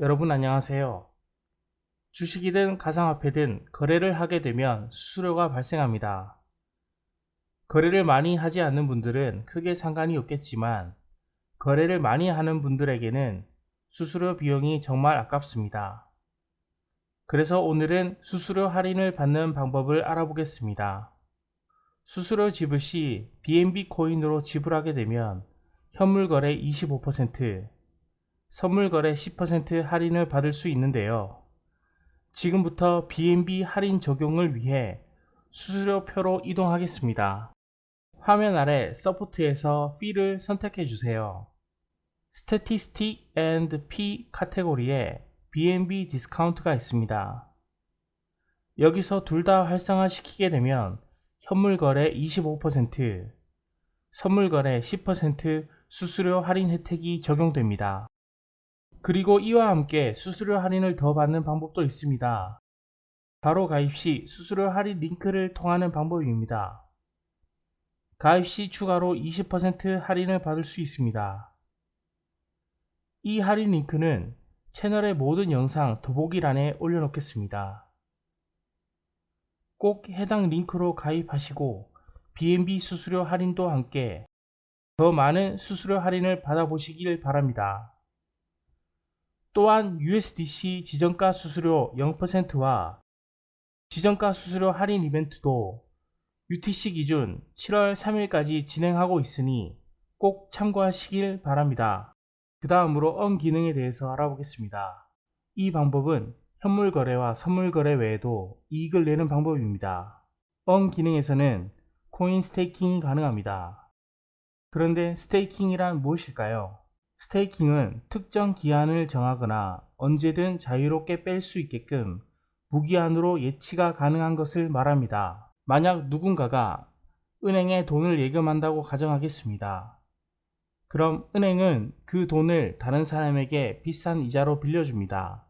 여러분 안녕하세요. 주식이든 가상화폐든 거래를 하게 되면 수수료가 발생합니다. 거래를 많이 하지 않는 분들은 크게 상관이 없겠지만 거래를 많이 하는 분들에게는 수수료 비용이 정말 아깝습니다. 그래서 오늘은 수수료 할인을 받는 방법을 알아보겠습니다. 수수료 지불 시 BNB 코인으로 지불하게 되면 현물 거래 25%, 선물 거래 10% 할인을 받을 수 있는데요. 지금부터 BNB 할인 적용을 위해 수수료표로 이동하겠습니다. 화면 아래 서포트에서 F를 선택해 주세요. Statistic and P 카테고리에 BNB 디스카운트가 있습니다. 여기서 둘 다 활성화시키게 되면 현물 거래 25%, 선물 거래 10% 수수료 할인 혜택이 적용됩니다. 그리고 이와 함께 수수료 할인을 더 받는 방법도 있습니다. 바로 가입 시 수수료 할인 링크를 통하는 방법입니다. 가입 시 추가로 20% 할인을 받을 수 있습니다. 이 할인 링크는 채널의 모든 영상 더보기란에 올려놓겠습니다. 꼭 해당 링크로 가입하시고 BNB 수수료 할인도 함께 더 많은 수수료 할인을 받아보시길 바랍니다. 또한 USDC 지정가 수수료 0%와 지정가 수수료 할인 이벤트도 UTC 기준 7월 3일까지 진행하고 있으니 꼭 참고하시길 바랍니다. 그 다음으로 언 기능에 대해서 알아보겠습니다. 이 방법은 현물 거래와 선물 거래 외에도 이익을 내는 방법입니다. 언 기능에서는 코인 스테이킹이 가능합니다. 그런데 스테이킹이란 무엇일까요? 스테이킹은 특정 기한을 정하거나 언제든 자유롭게 뺄 수 있게끔 무기한으로 예치가 가능한 것을 말합니다. 만약 누군가가 은행에 돈을 예금한다고 가정하겠습니다. 그럼 은행은 그 돈을 다른 사람에게 비싼 이자로 빌려줍니다.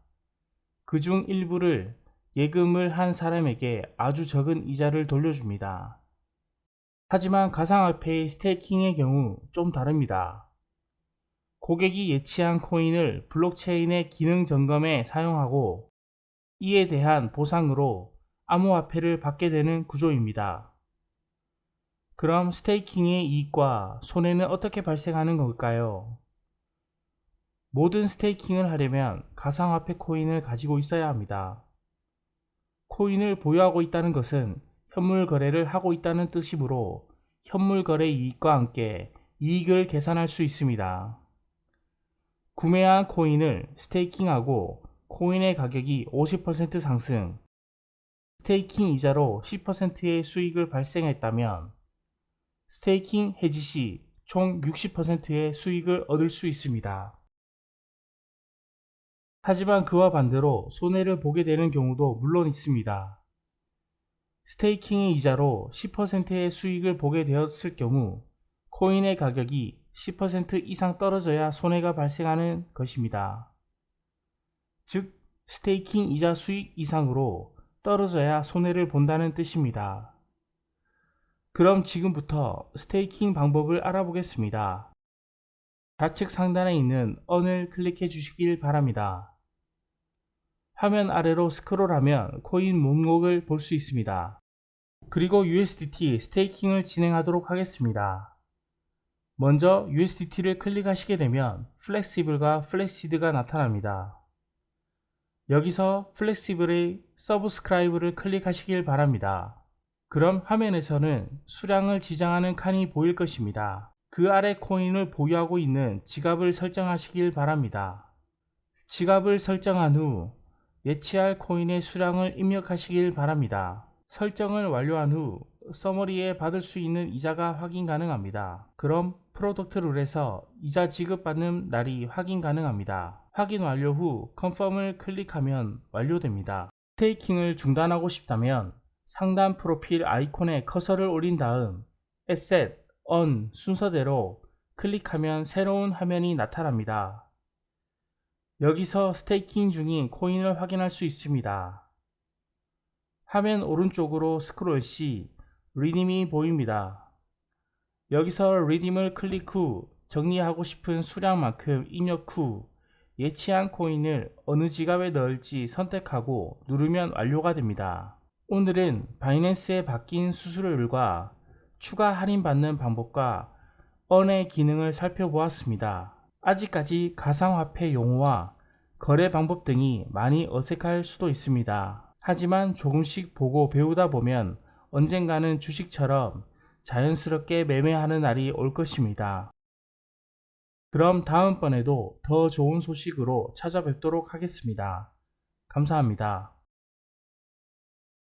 그 중 일부를 예금을 한 사람에게 아주 적은 이자를 돌려줍니다. 하지만 가상화폐의 스테이킹의 경우 좀 다릅니다. 고객이 예치한 코인을 블록체인의 기능 점검에 사용하고 이에 대한 보상으로 암호화폐를 받게 되는 구조입니다. 그럼 스테이킹의 이익과 손해는 어떻게 발생하는 걸까요? 모든 스테이킹을 하려면 가상화폐 코인을 가지고 있어야 합니다. 코인을 보유하고 있다는 것은 현물 거래를 하고 있다는 뜻이므로 현물 거래 이익과 함께 이익을 계산할 수 있습니다. 구매한 코인을 스테이킹하고 코인의 가격이 50% 상승, 스테이킹 이자로 10%의 수익을 발생했다면 스테이킹 해지 시 총 60%의 수익을 얻을 수 있습니다. 하지만 그와 반대로 손해를 보게 되는 경우도 물론 있습니다. 스테이킹의 이자로 10%의 수익을 보게 되었을 경우 코인의 가격이 10% 이상 떨어져야 손해가 발생하는 것입니다. 즉, 스테이킹 이자 수익 이상으로 떨어져야 손해를 본다는 뜻입니다. 그럼 지금부터 스테이킹 방법을 알아보겠습니다. 좌측 상단에 있는 언을 클릭해 주시길 바랍니다. 화면 아래로 스크롤하면 코인 목록을 볼 수 있습니다. 그리고 USDT 스테이킹을 진행하도록 하겠습니다. 먼저 USDT를 클릭하시게 되면 플렉시블과 플렉시드가 나타납니다. 여기서 플렉시블의 서브스크라이브를 클릭하시길 바랍니다. 그럼 화면에서는 수량을 지정하는 칸이 보일 것입니다. 그 아래 코인을 보유하고 있는 지갑을 설정하시길 바랍니다. 지갑을 설정한 후 예치할 코인의 수량을 입력하시길 바랍니다. 설정을 완료한 후 서머리에 받을 수 있는 이자가 확인 가능합니다. 그럼 프로덕트 룰에서 이자 지급받는 날이 확인 가능합니다. 확인 완료 후 컨펌을 클릭하면 완료됩니다. 스테이킹을 중단하고 싶다면 상단 프로필 아이콘에 커서를 올린 다음 Asset, On 순서대로 클릭하면 새로운 화면이 나타납니다. 여기서 스테이킹 중인 코인을 확인할 수 있습니다. 화면 오른쪽으로 스크롤 시 리딤이 보입니다. 여기서 리딤을 클릭 후 정리하고 싶은 수량만큼 입력 후 예치한 코인을 어느 지갑에 넣을지 선택하고 누르면 완료가 됩니다. 오늘은 바이낸스의 바뀐 수수료율과 추가 할인받는 방법과 언의 기능을 살펴보았습니다. 아직까지 가상화폐 용어와 거래 방법 등이 많이 어색할 수도 있습니다. 하지만 조금씩 보고 배우다 보면 언젠가는 주식처럼 자연스럽게 매매하는 날이 올 것입니다. 그럼 다음번에도 더 좋은 소식으로 찾아뵙도록 하겠습니다. 감사합니다.